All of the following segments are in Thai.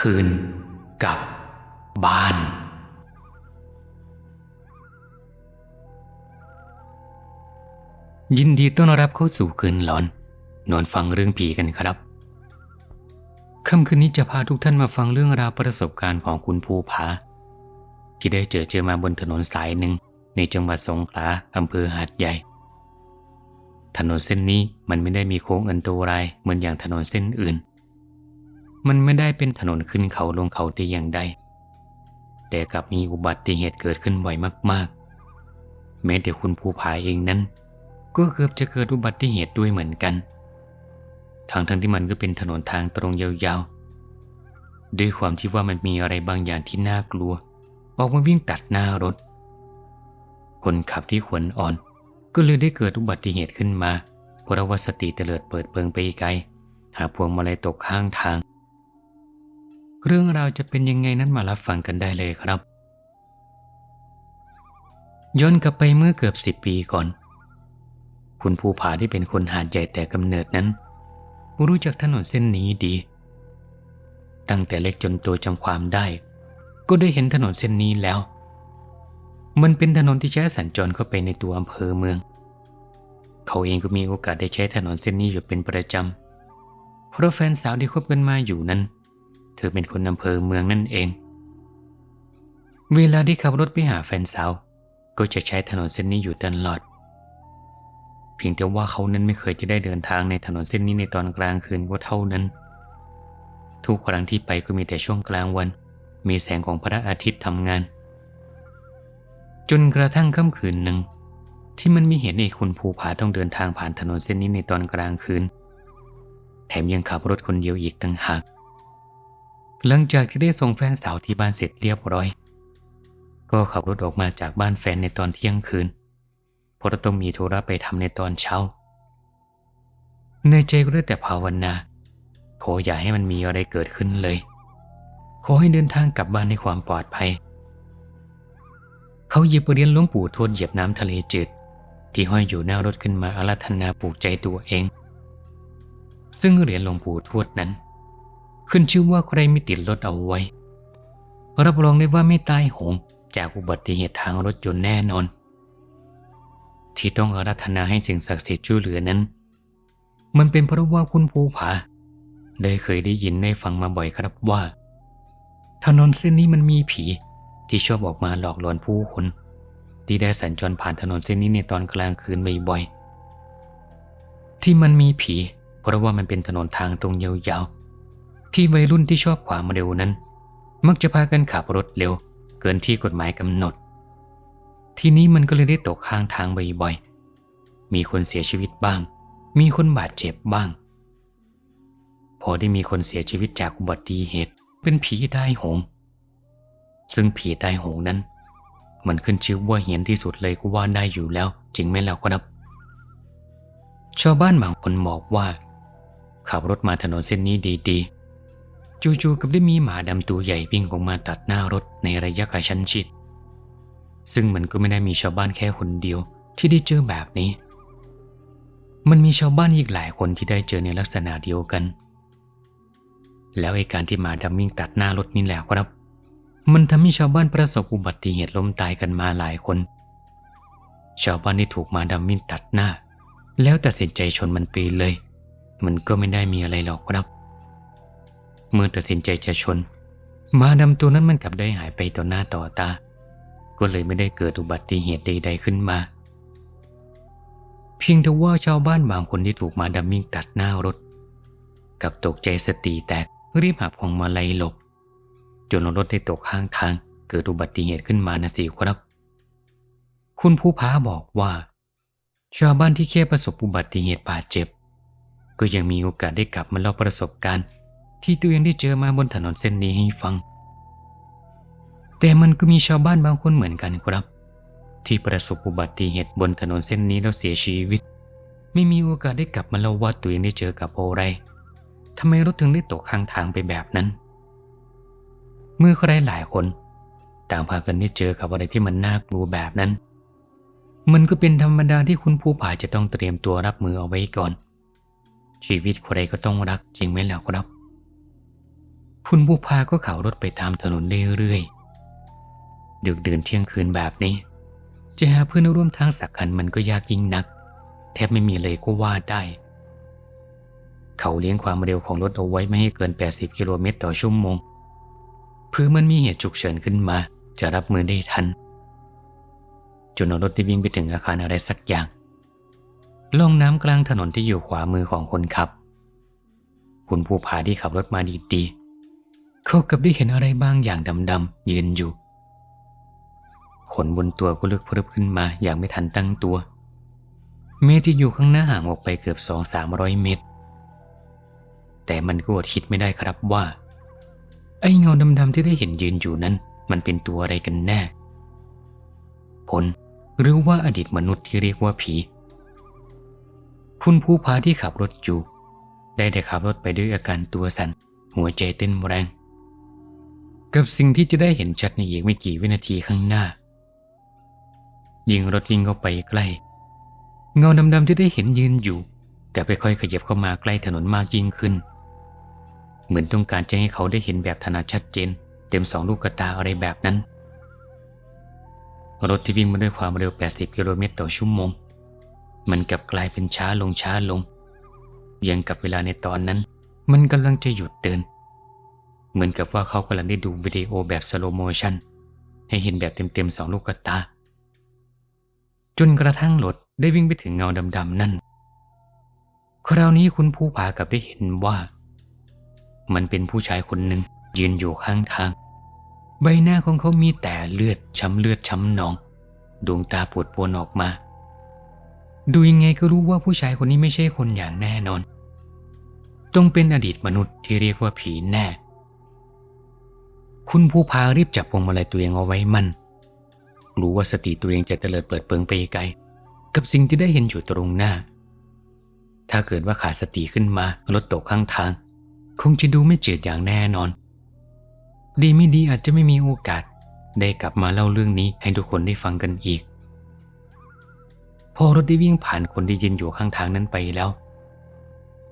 คืน กับ บ้าน ยินดีต้อนรับเข้าสู่คืนหลอน นอนฟังเรื่องผีกันครับ ค่ำคืนนี้จะพาทุกท่านมาฟังเรื่องราวประสบการณ์ของคุณภูผาที่ได้เจอเจอมาบนถนนสายหนึ่งในจังหวัดสงขลาอำเภอหาดใหญ่ ถนนเส้นนี้มันไม่ได้มีโค้งอันตรายเหมือนอย่างถนนเส้นอื่น มันไม่ได้เป็นถนนขึ้นเขาลงเขาแต่อย่างใด แต่กลับมีอุบัติเหตุเกิดขึ้นบ่อยมากๆ แม้แต่คุณภูผาเองนั้น ก็เกือบจะเกิดอุบัติเหตุด้วยเหมือนกัน ทางทั้งที่มันก็เป็นถนนทางตรงยาวๆ ด้วยความที่ว่ามันมีอะไรบางอย่างที่น่ากลัว ออกมาวิ่งตัดหน้ารถ คนขับที่ขวนอ่อน ก็เลยได้เกิดอุบัติเหตุขึ้นมาเพราะว่าสติเตลิดเปิดเปิงไปไกลหาพวงมาลัยตกข้างทาง เรื่องราวจะเป็นยังไงนั้นมารับฟังกันได้เลยครับ ย้อนกลับไปเมื่อเกือบสิบปีก่อน คุณภูผาที่เป็นคนหาดใหญ่แต่กำเนิดนั้น รู้จักถนนเส้นนี้ดี ตั้งแต่เล็กจนโตจำความได้ ก็ได้เห็นถนนเส้นนี้แล้ว มันเป็นถนนที่ใช้สัญจรเข้าไปในตัวอำเภอเมือง เขาเองก็มีโอกาสได้ใช้ถนนเส้นนี้อยู่เป็นประจำเพราะแฟนสาวที่คบกันมาอยู่นั้น เธอเป็นคนอำเภอเมืองนั่นเอง เวลาที่ขับรถไปหาแฟนสาว ก็จะใช้ถนนเส้นนี้อยู่ตลอด เพียงแต่ว่าเขานั้นไม่เคยจะได้เดินทางในถนนเส้นนี้ในตอนกลางคืนก็เท่านั้น ทุกครั้งที่ไปก็มีแต่ช่วงกลางวัน มีแสงของพระอาทิตย์ทำงาน จนกระทั่งค่ำคืนหนึ่ง ที่มันมีเหตุให้คุณภูผาต้องเดินทางผ่านถนนเส้นนี้ในตอนกลางคืน แถมยังขับรถคนเดียวอีกต่างหาก หลังจากที่ได้ส่งแฟนสาวที่บ้านเสร็จเรียบร้อย ก็ขับรถออกมาจากบ้านแฟนในตอนเที่ยงคืนเพราะต้องมีธุระไปทำในตอนเช้า ในใจก็ได้แต่ภาวนาขออย่าให้มันมีอะไรเกิดขึ้นเลย ขอให้เดินทางกลับบ้านในความปลอดภัย เขาหยิบเหรียญหลวงปู่ทวดเหยียบน้ำทะเลจืดที่ห้อยอยู่หน้ารถขึ้นมาอาราธนาปลูกใจตัวเอง ซึ่งเหรียญหลวงปู่ทวดนั้น ขึ้นชื่อว่าใครไม่ติดรถเอาไว้ รับรองได้ว่าไม่ตายโหงจากอุบัติเหตุทางรถยนต์แน่นอน ที่ต้องอาราธนาให้สิ่งศักดิ์สิทธิ์ช่วยเหลือนั้น มันเป็นเพราะว่าคุณภูผา ได้เคยได้ยินได้ฟังมาบ่อยครับว่า ถนนเส้นนี้มันมีผีที่ชอบออกมาหลอกหลอนผู้คน ที่ได้สัญจรผ่านถนนเส้นนี้ในตอนกลางคืนบ่อยๆที่มันมีผี เพราะว่ามันเป็นถนนทางตรงยาวๆ ที่วัยรุ่นที่ชอบความเร็วนั้น มักจะพากันขับรถเร็ว เกินที่กฎหมายกำหนด ทีนี้มันก็เลยได้ตกข้างทางบ่อยๆ มีคนเสียชีวิตบ้าง มีคนบาดเจ็บบ้าง พอได้มีคนเสียชีวิตจากอุบัติเหตุเป็นผีได้โหง ซึ่งผีใต้โหงนั้น มันขึ้นชื่อว่าเหียนที่สุดเลยก็ว่าได้อยู่แล้ว จริงไหมล่ะครับชาวบ้านบางคนบอกว่า ขับรถมาถนนเส้นนี้ดีๆ จู่ๆกับได้มีหมาดำตัวใหญ่วิ่งออกมาตัดหน้ารถในระยะกระชั้นชิด ซึ่งมันก็ไม่ได้มีชาวบ้านแค่คนเดียวที่ได้เจอแบบนี้ มันมีชาวบ้านอีกหลายคนที่ได้เจอในลักษณะเดียวกัน แล้วไอ้การที่หมาดำวิ่งตัดหน้ารถนี่แหละครับ มันทำให้ชาวบ้านประสบอุบัติเหตุล้มตายกันมาหลายคน ชาวบ้านที่ถูกหมาดำวิ่งตัดหน้า แล้วตัดสินใจชนมันไปเลย มันก็ไม่ได้มีอะไรหรอกครับ เมื่อตัดสินใจจะชนมาดำตัวนั้นมันกลับได้หายไปต่อหน้าต่อตา ก็เลยไม่ได้เกิดอุบัติเหตุใด ๆขึ้นมา เพียงแต่ว่าชาวบ้านบางคนที่ถูกมาดำวิ่งตัดหน้ารถ กับตกใจสติแตกรีบหาพวงมาลัยหลบ จนรถได้ตกข้างทางเกิดอุบัติเหตุขึ้นมานะสิครับ คุณผู้พาบอกว่า ชาวบ้านที่แค่ประสบอุบัติเหตุบาดเจ็บ ก็ยังมีโอกาสได้กลับมาเล่าประสบการณ์ ที่ตัวเองได้เจอมาบนถนนเส้นนี้ให้ฟัง แต่มันก็มีชาวบ้านบางคนเหมือนกันครับ ที่ประสบอุบัติเหตุบนถนนเส้นนี้แล้วเสียชีวิต ไม่มีโอกาสได้กลับมาเล่าว่าตัวเองได้เจอกับอะไรทำไมรถถึงได้ตกข้างทางไปแบบนั้น เมื่อใครหลายคน ต่างพากันได้เจอกับอะไรที่มันน่ากลัวแบบนั้น มันก็เป็นธรรมดาที่คุณผู้ผาจะต้องเตรียมตัวรับมือเอาไว้ก่อน ชีวิตใครก็ต้องรักจริงไหมล่ะครับ คุณผู้พาก็ขับรถไปตามถนนเรื่อยๆดึกดื่นเที่ยงคืนแบบนี้ จะหาเพื่อนร่วมทางสักคันมันก็ยากยิ่งนัก แทบไม่มีเลยก็ว่าได้ เขาเลี้ยงความเร็วของรถเอาไว้ไม่ให้เกิน 80 กิโลเมตรต่อชั่วโมงเพื่อมันมีเหตุฉุกเฉินขึ้นมา จะรับมือได้ทันจนรถที่วิ่งไปถึงอาคารอะไรสักอย่างล่องน้ำกลางถนนที่อยู่ขวามือของคนขับ คุณผู้พาที่ขับรถมาดีๆ เขากับได้เห็นอะไรบางอย่างดำๆยืนอยู่ ขนบนตัวก็ลึกพรึบขึ้นมาอย่างไม่ทันตั้งตัว เมฆที่อยู่ข้างหน้าห่างออกไปเกือบสองสามร้อยเมตร แต่มันก็อดคิดไม่ได้ครับว่า ไอ้เงาดำๆที่ได้เห็นยืนอยู่นั้น มันเป็นตัวอะไรกันแน่ ผลหรือว่าอดีตมนุษย์ที่เรียกว่าผี คุณผู้พาที่ขับรถอยู่ ได้แต่ขับรถไปด้วยอาการตัวสัน่นหัวใจเต้นแรง กับสิ่งที่จะได้เห็นชัดในอีกไม่กี่วินาทีข้างหน้า ยิงรถวิ่งเข้าไปใกล้ เงาดำๆที่ได้เห็นยืนอยู่กับค่อยๆขยับเข้ามาใกล้ถนนมากยิ่งขึ้น เหมือนต้องการจะให้เขาได้เห็นแบบถนัดชัดเจน เต็มสองลูกกระตาอะไรแบบนั้น รถที่วิ่งมาด้วยความเร็ว 80 กิโลเมตรต่อชั่วโมง มันกลับกลายเป็นช้าลงช้าลงยังกับเวลาในตอนนั้น มันกำลังจะหยุดเดิน เหมือนกับว่าเขากำลังได้ดูวิดีโอแบบสโลโมชันให้เห็นแบบเต็มๆสองลูกตา จนกระทั่งรถได้วิ่งไปถึงเงาดำๆนั่น คราวนี้คุณผู้พากับได้เห็นว่า มันเป็นผู้ชายคนหนึ่งยืนอยู่ข้างทาง ใบหน้าของเขามีแต่เลือดช้ำเลือดช้ำหนอง ดวงตาปวดปวนออกมา ดูยังไงก็รู้ว่าผู้ชายคนนี้ไม่ใช่คนอย่างแน่นอน ต้องเป็นอดีตมนุษย์ที่เรียกว่าผีแน่ คุณผู้พารีบจับพวงมาลัยตัวเองเอาไว้มั่นรู้ว่าสติตัวเองจะเตลิดเปิดเปิงไปไกล กับสิ่งที่ได้เห็นอยู่ตรงหน้า ถ้าเกิดว่าขาดสติขึ้นมารถตกข้างทาง คงจะดูไม่เจืดอย่างแน่นอน ดีไม่ดีอาจจะไม่มีโอกาส ได้กลับมาเล่าเรื่องนี้ให้ทุกคนได้ฟังกันอีก พอรถได้วิ่งผ่านคนที่ยืนอยู่ข้างทางนั้นไปแล้ว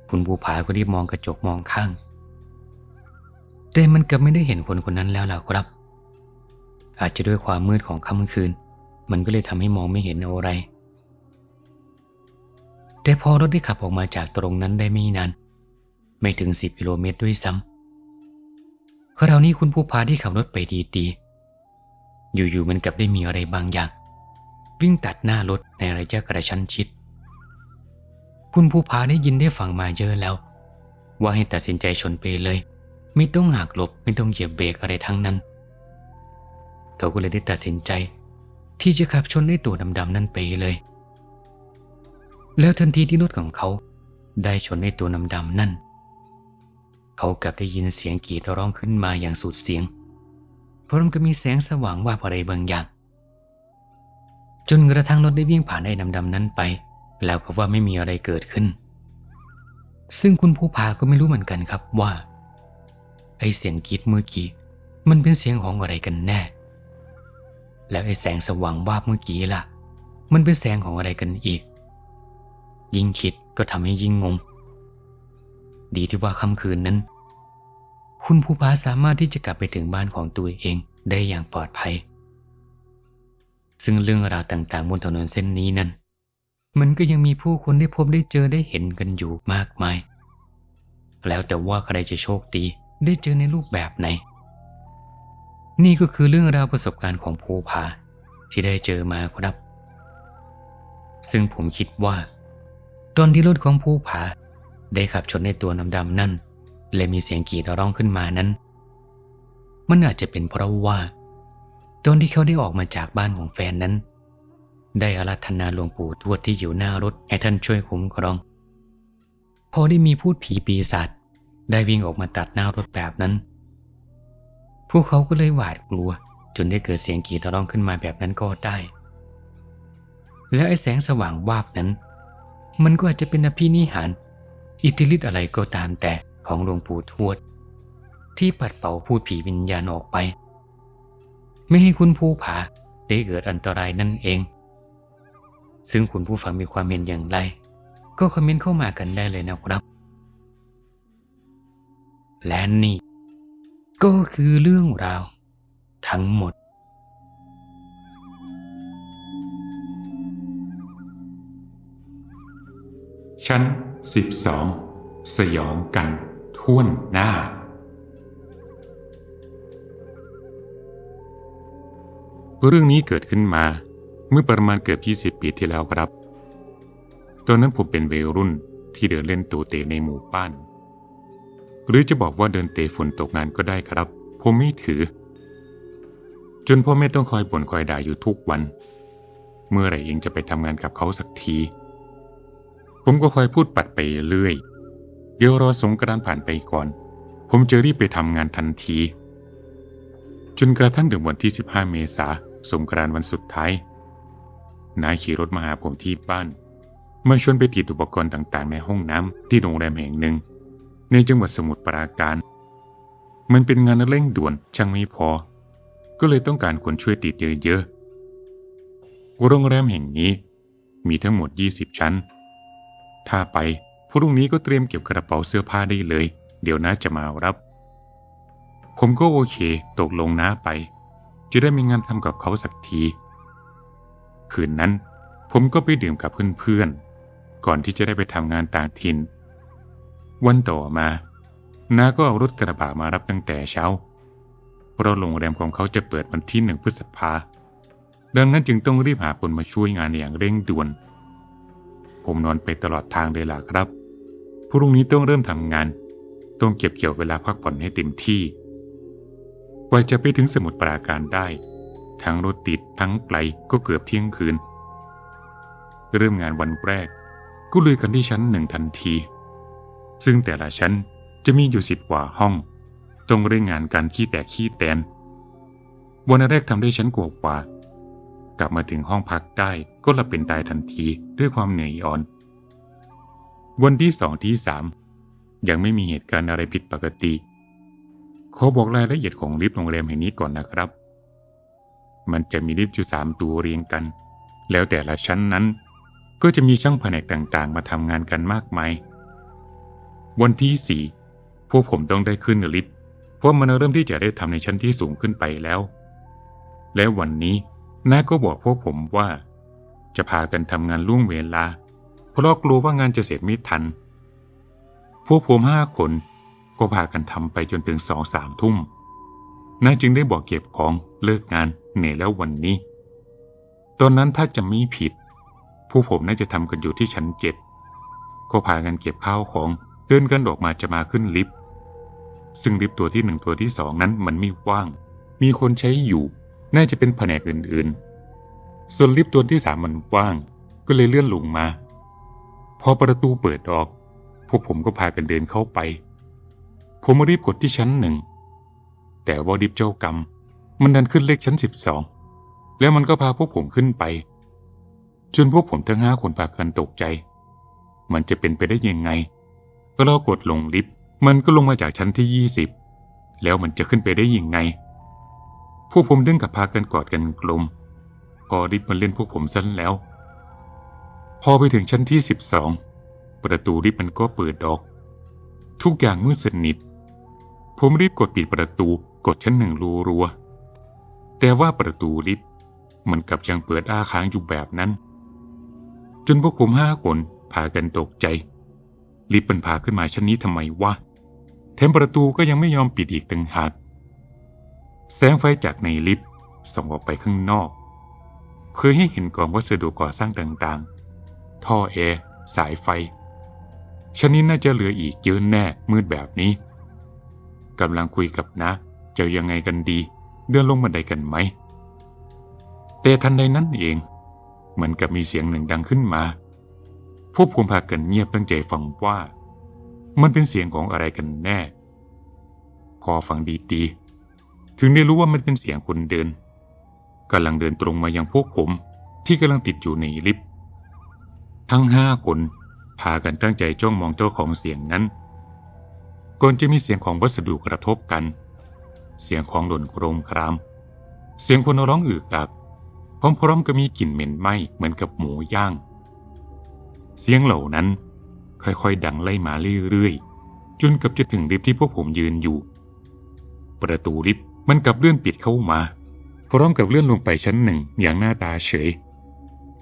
คุณภูผาก็รีบมองกระจกมองข้าง แต่มันกลับไม่ได้เห็นคนคนนั้นแล้วล่ะครับ อาจจะด้วยความมืดของค่ำคืน มันก็เลยทำให้มองไม่เห็นอะไร แต่พอรถได้ขับออกมาจากตรงนั้นได้ไม่นาน ไม่ถึงสิบกิโลเมตรด้วยซ้ำคราวนี้คุณผู้พาที่ขับรถไปดีๆ อยู่ๆมันกลับได้มีอะไรบางอย่าง วิ่งตัดหน้ารถในระยะกระชั้นชิด คุณผู้พาได้ยินได้ฟังมาเยอะแล้ว ว่าให้ตัดสินใจชนไปเลย ไม่ต้องหักหลบไม่ต้องเหยียบเบรกอะไรทั้งนั้น เขาก็เลยได้ตัดสินใจ ที่จะขับชนไอ้ตัวดำๆนั่นไปเลย แล้วทันทีที่รถของเขา ได้ชนไอ้ตัวดำๆนั่น เขากลับได้ยินเสียงกรีดร้องขึ้นมาอย่างสุดเสียงพร้อมกับมีแสงสว่างว่าบอะไรบางอย่าง จนกระทั่งรถได้วิ่งผ่านไอ้ดำๆนั้นไป แล้วก็ว่าไม่มีอะไรเกิดขึ้น ซึ่งคุณผู้พาก็ไม่รู้เหมือนกันครับว่า ไอ้เสียงกรีดเมื่อกี้ มันเป็นเสียงของอะไรกันแน่ แล้วไอ้แสงสว่างวาบเมื่อกี้ล่ะ มันเป็นแสงของอะไรกันอีก ยิ่งคิดก็ทำให้ยิ่งงง ดีที่ว่าค่ำคืนนั้น คุณภูผาสามารถที่จะกลับไปถึงบ้านของตัวเองได้อย่างปลอดภัย ซึ่งเรื่องราวต่างๆบนถนนเส้นนี้นั้น มันก็ยังมีผู้คนได้พบได้เจอได้เห็นกันอยู่มากมาย แล้วแต่ว่าใครจะโชคดี ได้เจอในรูปแบบไหน นี่ก็คือเรื่องราวประสบการณ์ของภูผาที่ได้เจอมาครับ ซึ่งผมคิดว่า ตอนที่รถของภูผา ได้ขับชนในตัวดำๆนั่นและมีเสียงกรีดร้องขึ้นมานั้น มันอาจจะเป็นเพราะว่า ตอนที่เขาได้ออกมาจากบ้านของแฟนนั้น ได้อารัธนาหลวงปู่ทวดที่อยู่หน้ารถให้ท่านช่วยคุ้มครอง พอได้มีพูดผีปีศาจ ได้วิ่งออกมาตัดหน้ารถแบบนั้น พวกเขาก็เลยหวาดกลัว จนได้เกิดเสียงกรีดร้องขึ้นมาแบบนั้นก็ได้ และไอ้แสงสว่างวาบนั้น มันก็อาจจะเป็นอภินิหาร อิทธิฤทธิ์อะไรก็ตามแต่ของหลวงปู่ทวด ที่ปัดเป่าพูดผีวิญญาณออกไป ไม่ให้คุณผู้ผาได้เกิดอันตรายนั่นเอง ซึ่งคุณผู้ฟังมีความเห็นอย่างไร ก็คอมเมนต์เข้ามากันได้เลยนะครับ และนี่ ก็คือเรื่องราว ทั้งหมด ชั้นสิบสองสยองกันท่วนหน้าเรื่องนี้เกิดขึ้นมาเมื่อประมาณเกือบ 20 ปีที่แล้วครับ ตอนนั้นผมเป็นวัยรุ่นที่เดินเล่นตูเตะในหมู่บ้าน หรือจะบอกว่าเดินเตะฝนตกงานก็ได้ครับ ผมไม่ถือ จนพ่อแม่ต้องคอยบ่นคอยด่าอยู่ทุกวัน เมื่อไหร่เองจะไปทำงานกับเขาสักที ผมก็คอยพูดปัดไปเรื่อย เดี๋ยวรอสงกรานต์ผ่านไปก่อน ผมจะรีบไปทำงานทันที จนกระทั่งถึงวันที่ 15 เมษาสงกรานต์วันสุดท้ายนายขี่รถมาหาผมที่บ้านมาชวนไปติดอุปกรณ์ต่างๆ ในห้องน้ำที่โรงแรมแห่งหนึ่ง ในจังหวัดสมุทรปราการ มันเป็นงานเร่งด่วนช่างไม่พอ ก็เลยต้องการคนช่วยติดเยอะๆ โรงแรมแห่งนี้มีทั้งหมด 20 ชั้น ถ้าไปพรุ่งนี้ก็เตรียมเก็บกระเป๋าเสื้อผ้าได้เลย เดี๋ยวน้าจะมารับ ผมก็โอเค ตกลงน้าไป จะได้มีงานทำกับเขาสักที คืนนั้นผมก็ไปดื่มกับเพื่อนๆ ก่อนที่จะได้ไปทำงานต่างถิ่น วันต่อมาน้าก็เอารถกระบะมารับตั้งแต่เช้า เพราะโรงแรมของเขาจะเปิดวันที่หนึ่งพฤษภา ดังนั้นจึงต้องรีบหาคนมาช่วยงานอย่างเร่งด่วน ผมนอนไปตลอดทางเลยล่ะครับ พรุ่งนี้ต้องเริ่มทำงาน ต้องเก็บเกี่ยวเวลาพักผ่อนให้เต็มที่ กว่าจะไปถึงสมุทรปราการได้ ทั้งรถติดทั้งไกลก็เกือบเที่ยงคืน เริ่มงานวันแรกก็ลุยกันที่ชั้นหนึ่งทันที ซึ่งแต่ละชั้นจะมีอยู่สิบกว่าห้อง ต้องเร่งงานการขี้แตกขี้แตน วันแรกทำได้ชั้นกว่ากว่ากลับมาถึงห้องพักได้ก็หลับเป็นตายทันทีด้วยความเหนื่อยอ่อน วันที่สองที่สามยังไม่มีเหตุการณ์อะไรผิดปกติ ขอบอกรายละเอียดของลิฟต์โรงแรมแห่งนี้ก่อนนะครับ มันจะมีลิฟต์อยู่สามตัวเรียงกัน แล้วแต่ละชั้นนั้น ก็จะมีช่างแผนกต่างๆ มาทำงานกันมากมาย วันที่สี่พวกผมต้องได้ขึ้นลิฟต์เพราะมันเริ่มที่จะได้ทำในชั้นที่สูงขึ้นไปแล้ว และวันนี้น้าก็บอกพวกผมว่า จะพากันทำงานล่วงเวลา เพราะกลัวว่างานจะเสร็จไม่ทัน พวกผมห้าคนก็พากันทำไปจนถึงสองสามทุ่มน้าจึงได้บอกเก็บของเลิกงานเหนื่อยแล้ววันนี้ ตอนนั้นถ้าจะไม่ผิด ผู้ผมน่าจะทำกันอยู่ที่ชั้นเจ็ดก็พากันเก็บข้าวของ เดินกันออกมาจะมาขึ้นลิฟต์ซึ่งลิฟต์ตัวที่หนึ่งตัวที่สองนั้นมันไม่ว่าง มีคนใช้อยู่ น่าจะเป็นแผนกอื่นๆ ส่วนลิฟต์ตัวที่สามมันว่าง ก็เลยเลื่อนลงมา พอประตูเปิดออก พวกผมก็พากันเดินเข้าไป ผมรีบกดที่ชั้นหนึ่ง แต่ว่าลิฟต์เจ้ากรรม มันดันขึ้นเลขชั้นสิบสองแล้วมันก็พาพวกผมขึ้นไป จนพวกผมทั้งห้าคนพากันตกใจ มันจะเป็นไปได้ยังไง เรากดลงลิฟต์มันก็ลงมาจากชั้นที่ยี่สิบแล้วมันจะขึ้นไปได้ยังไง พวกผมดึงกับพากันกอดกันกลม พอลิฟต์มันเล่นพวกผมสั้นแล้ว พอไปถึงชั้นที่สิบสองประตูลิฟต์มันก็เปิดออก ทุกอย่างมืดสนิท ผมรีบกดปิดประตูกดชั้นหนึ่งรัว แต่ว่าประตูลิฟต์มันกลับยังเปิดอ้าค้างอยู่แบบนั้น จนพวกผมห้าคนพากันตกใจ ลิฟต์มันพาขึ้นมาชั้นนี้ทำไมวะ แถมประตูก็ยังไม่ยอมปิดอีกต่างหาก แสงไฟจากในลิฟต์ส่องออกไปข้างนอกเพื่อให้เห็นกองวัสดุก่อสร้างต่างๆ ท่อแอร์สายไฟ ชั้นนี้น่าจะเหลืออีกเยอะแน่มืดแบบนี้กำลังคุยกับนะจะยังไงกันดี เดินลงบันไดกันไหม แต่ทันใดนั้นเอง เหมือนกับมีเสียงหนึ่งดังขึ้นมา พวกผมพากันเงียบตั้งใจฟังว่า มันเป็นเสียงของอะไรกันแน่ พอฟังดีๆ ถึงได้รู้ว่ามันเป็นเสียงคนเดินกำลังเดินตรงมายังพวกผมที่กำลังติดอยู่ในลิฟต์ทั้งห้าคนพากันตั้งใจจ้องมองเจ้าของเสียงนั้น ก่อนจะมีเสียงของวัสดุกระทบกัน เสียงของหล่นโครมคราม เสียงคนร้องอึกอักพร้อมๆกับมีกลิ่นเหม็นไหม้เหมือนกับหมูย่าง เสียงเหล่านั้น ค่อยๆ ดังไล่มาเรื่อยๆ จนเกับจะถึงลิฟที่พวกผมยืนอยู่ ประตูลิฟมันกลับเลื่อนปิดเข้ามา พร้อมกับเลื่อนลงไปชั้นหนึ่งอย่างหน้าตาเฉย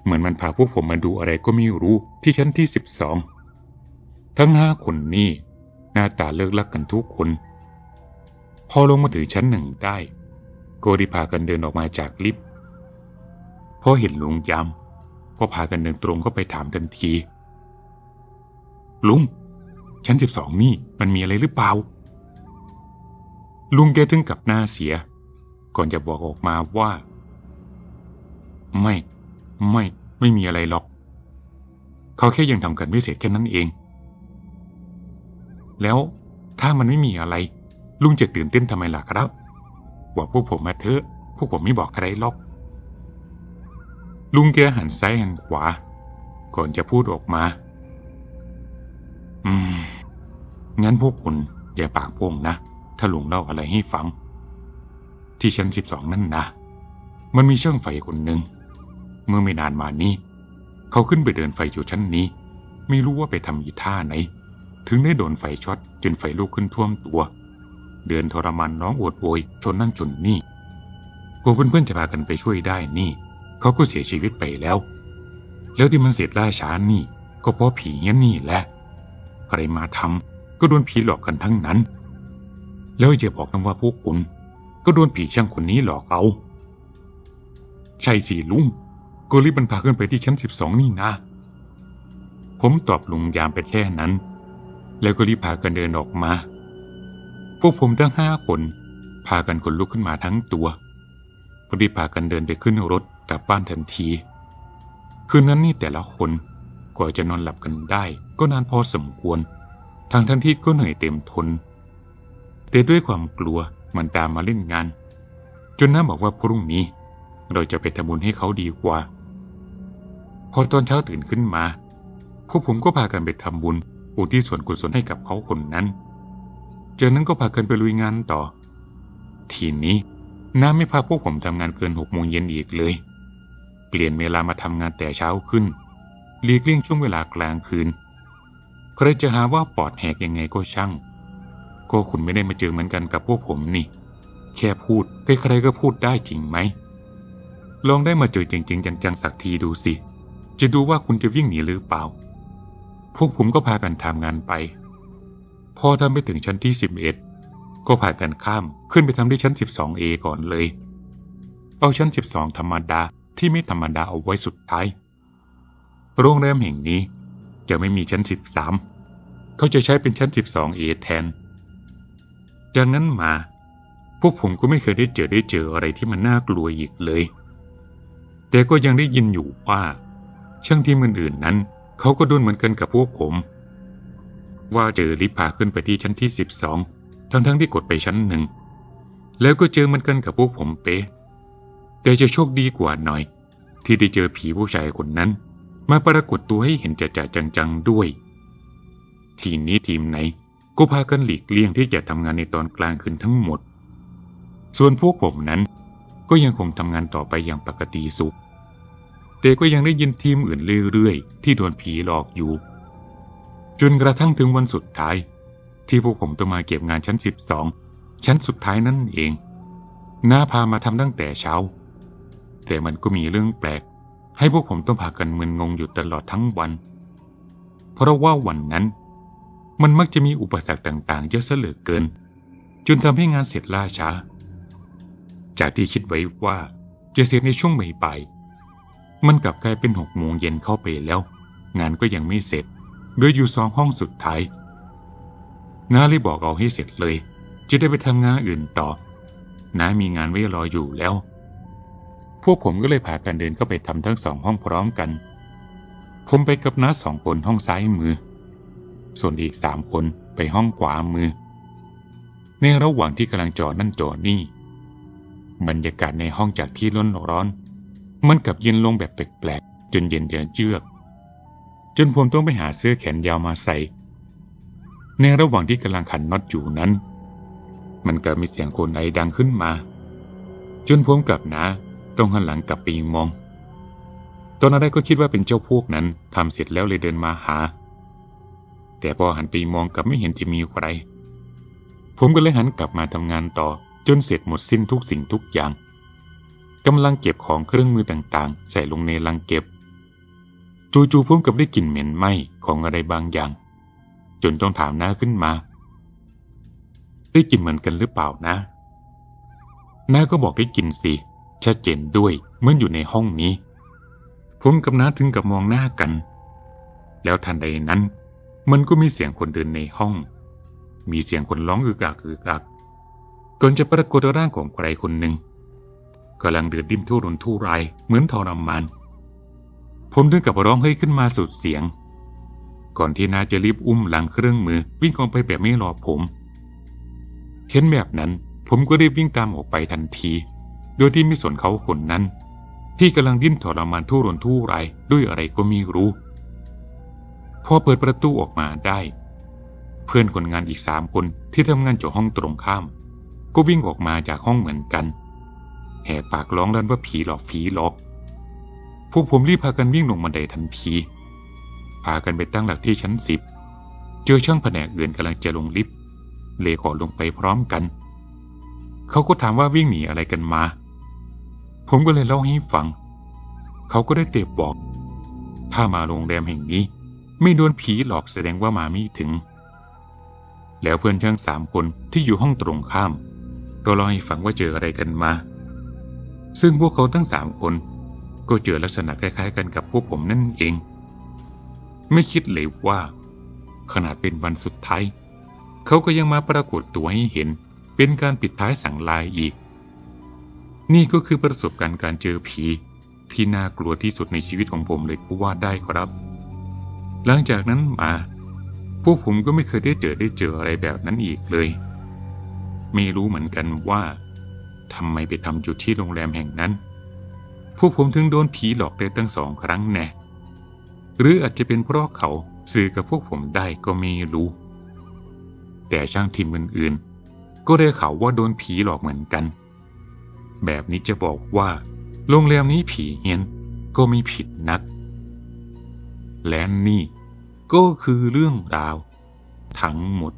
เหมือนมันพาพวกผมมาดูอะไรก็ไม่รู้ที่ชั้นที่สิบสองทั้งห้าคนนี่หน้าตาเลิกลักกันทุกคน พอลงมาถึงชั้นหนึ่งได้โกไดีพากันเดินออกมาจากลิฟต์พอเห็นลุงยาม ก็พากันเดินตรงเข้าไปถามทันที ลุง ชั้นสิบสองนี่มันมีอะไรหรือเปล่า ลุงแกถึงกับหน้าเสีย ก่อนจะบอกออกมาว่า ไม่ ไม่ ไม่มีอะไรหรอก เขาแค่ยังทำกันไม่เสร็จแค่นั้นเอง แล้วถ้ามันไม่มีอะไร ลุงจะตื่นเต้นทำไมล่ะครับ บอกพวกผมมาเถอะ พวกผมไม่บอกใครหรอก ลุงแกหันซ้ายหันขวา ก่อนจะพูดออกมา อืม งั้นพวกคุณอย่าปากโป่งนะ ถ้าลุงเล่าอะไรให้ฟัง ที่ชั้นสิบสองนั่นนะ มันมีช่างไฟคนหนึ่ง เมื่อไม่นานมานี้ เขาขึ้นไปเดินไฟอยู่ชั้นนี้ ไม่รู้ว่าไปทำอีท่าไหน ถึงได้โดนไฟช็อตจนไฟลุกขึ้นท่วมตัว เดินทรมานน้องโอดโวยชนนั่นจนนี่กลัวเพื่อนๆจะพากันไปช่วยได้นี่ เขาก็เสียชีวิตไปแล้ว แล้วที่มันเสร็จล่าช้านี่ ก็เพราะผีเงี้ยนี่แหละใครมาทำก็โดนผีหลอกกันทั้งนั้น แล้วอย่าบอกนะว่าพวกคุณก็โดนผีช่างคนนี้หลอกเอาใช่สิลุงโกลิบันพาขึ้นไปที่ชั้นสิบสองนี่นะ ผมตอบลุงยามไปแค่นั้น แล้วก็รีบพากันเดินออกมา พวกผมทั้งห้าคน พากันขนลุกขึ้นมาทั้งตัวก็รีบพากันเดินไปขึ้นรถ กลับบ้านทันที คืนนั้นนี่แต่ละคนกว่าจะนอนหลับกันได้ ก็นานพอสมควร ทางทันทีก็เหนื่อยเต็มทน แต่ด้วยความกลัวมันตามมาเล่นงาน จนน้าบอกว่าพรุ่งนี้ เราจะไปทำบุญให้เขาดีกว่า พอตอนเช้าตื่นขึ้นมา พวกผมก็พากันไปทำบุญ อุทิศส่วนกุศลให้กับเขาคนนั้น จากนั้นก็พากันไปลุยงานต่อ ทีนี้น้าไม่พาพวกผมทำงานเกินหกโมงเย็นอีกเลย เปลี่ยนเวลามาทำงานแต่เช้าขึ้นหลีกเลี่ยงช่วงเวลากลางคืน ใครจะหาว่าปอดแหกยังไงก็ช่าง ก็คุณไม่ได้มาเจอเหมือนกันกับพวกผมนี่ แค่พูดใครๆก็พูดได้จริงไหม ลองได้มาเจอจริง ๆ จังๆสักทีดูสิ จะดูว่าคุณจะวิ่งหนีหรือเปล่า พวกผมก็พากันทำงานไป พอทำไปถึงชั้นที่ 11 ก็พากันข้ามขึ้นไปทำที่ชั้น 12A ก่อนเลย เอาชั้น 12 ธรรมดา ที่ไม่ธรรมดาเอาไว้สุดท้าย โรงแรมแห่งนี้จะไม่มีชั้น 13 เขาจะใช้เป็นชั้น 12A แทน จากนั้นมา พวกผมก็ไม่เคยได้เจอได้เจออะไรที่มันน่ากลัวอีกเลย แต่ก็ยังได้ยินอยู่ว่า ช่างทีมอื่นๆนั้น เขาก็โดนเหมือนกันกับพวกผม ว่าเจอลิฟพาขึ้นไปที่ชั้นที่ 12 ทั้งๆที่กดไปชั้นหนึ่งแล้วก็เจอเหมือนกันกับพวกผมเป๊ะ แต่จะโชคดีกว่าหน่อย ที่ได้เจอผีผู้ชายคนนั้น มาปรากฏตัวให้เห็นจะๆจังๆด้วย ทีนี้ทีมไหนก็พากันหลีกเลี่ยงที่จะทำงานในตอนกลางคืนทั้งหมด ส่วนพวกผมนั้นก็ยังคงทำงานต่อไปอย่างปกติสุข แต่ก็ยังได้ยินทีมอื่นเรื่อยๆ ที่โดนผีหลอกอยู่ จนกระทั่งถึงวันสุดท้าย ที่พวกผมต้องมาเก็บงานชั้น 12 ชั้นสุดท้ายนั่นเอง น้าพามาทำตั้งแต่เช้า แต่มันก็มีเรื่องแปลก ให้พวกผมต้องพากันมึนงงอยู่ตลอดทั้งวัน เพราะว่าวันนั้น มันมักจะมีอุปสรรคต่างๆ เยอะเสลือเกิน จนทำให้งานเสร็จล่าช้า จากที่คิดไว้ว่าจะเสร็จในช่วงบ่ายมันกลับกลายเป็นหกโมงเย็นเข้าไปแล้ว งานก็ยังไม่เสร็จเหลืออยู่สองห้องสุดท้ายน้าเลยบอกเอาให้เสร็จเลย จะได้ไปทำงานอื่นต่อน้ามีงานไว้รออยู่แล้ว วกผมก็เลยพากันเดินเข้าไปทำทั้งสองห้องพร้อมกัน ผมไปกับน้าสองคนห้องซ้ายมือ ส่วนอีกสามคนไปห้องขวามือ ในระหว่างที่กำลังจอนั่นจอนี่ บรรยากาศในห้องจากที่ร้อนร้อนมันกลับเย็นลงแบบแปลกๆจนเย็นเยือกเยือก จนผมต้องไปหาเสื้อแขนยาวมาใส่ ในระหว่างที่กำลังขันน็อตอยู่นั้น มันเกิดมีเสียงคนไอดังขึ้นมา จนผมกับน้า ต้องหันหลังกลับไปยิงมอง ตอนนั้นได้ก็คิดว่าเป็นเจ้าพวกนั้นทำเสร็จแล้วเลยเดินมาหา แต่พอหันไปมองกลับไม่เห็นจะมีใคร ผมก็เลยหันกลับมาทำงานต่อจนเสร็จหมดสิ้นทุกสิ่งทุกอย่างกำลังเก็บของเครื่องมือต่างๆ ใส่ลงในลังเก็บ จู่ๆผมกับได้กลิ่นเหม็นไหม้ของอะไรบางอย่าง จนต้องถามน้าขึ้นมา ได้กลิ่นเหมือนกันหรือเปล่านะน้าก็บอกได้กลิ่นสิ ชัดเจนด้วยเหมื่อนอยู่ในห้องนี้ ผมกับน้าถึงกับมองหน้ากัน แล้วทันใดนั้น มันก็มีเสียงคนเดินในห้อง มีเสียงคนร้องอึกอักอึกอักก่อนจะปรากฏร่างของใครคนหนึ่งกำลังเดินดิ้นทุรนทุรายเหมือนทรมานผมถึงกับร้องเฮ้ยขึ้นมาสุดเสียง ก่อนที่นาจะรีบอุ้มหลังเครื่องมือวิ่งออกไปแบบไม่รอผม เห็นแบบนั้นผมก็รีบวิ่งตามออกไปทันที โดยที่ไม่สนเขาคนนั้น ที่กำลังดิ้นทรมานทุรนทุรายด้วยอะไรก็ไม่รู้ พอเปิดประตูออกมาได้ เพื่อนคนงานอีกสามคนที่ทำงานจากห้องตรงข้าม ก็วิ่งออกมาจากห้องเหมือนกัน แหกปากร้องลั่นว่าผีหลอกผีหลอก พวกผมรีบพากันวิ่งลงบันไดทันที พากันไปตั้งหลักที่ชั้นสิบเจอช่างแผนกอื่นกำลังจะลงลิฟต์ เลขอลงไปพร้อมกัน เขาก็ถามว่าวิ่งหนีอะไรกันมา ผมก็เลยเล่าให้ฟัง เขาก็ได้เตบบอก ถ้ามาโรงแรมแห่งนี้ ไม่โดนผีหลอกแสดงว่ามาไม่ถึง แล้วเพื่อนทั้งสามคนที่อยู่ห้องตรงข้าม ก็เล่าให้ฟังว่าเจออะไรกันมา ซึ่งพวกเขาทั้งสามคน ก็เจอลักษณะคล้าย ๆ กันกับพวกผมนั่นเอง ไม่คิดเลยว่า ขนาดเป็นวันสุดท้าย เขาก็ยังมาปรากฏตัวให้เห็น เป็นการปิดท้ายสั่งลายอีก นี่ก็คือประสบการณ์การเจอผี ที่น่ากลัวที่สุดในชีวิตของผมเลยก็ว่าได้ครับ หลังจากนั้นมา พวกผมก็ไม่เคยได้เจอได้เจออะไรแบบนั้นอีกเลย ไม่รู้เหมือนกันว่าทำไมไปทำจุดที่โรงแรมแห่งนั้น พวกผมถึงโดนผีหลอกได้ตั้งสองครั้งแน่ หรืออาจจะเป็นเพราะเขาสื่อกับพวกผมได้ก็ไม่รู้ แต่ช่างทีมอื่นๆ ก็ได้ข่าวว่าโดนผีหลอกเหมือนกัน แบบนี้จะบอกว่าโรงแรมนี้ผีเฮี้ยนก็ไม่ผิดนัก และนี่ก็คือเรื่องราว ทั้งหมด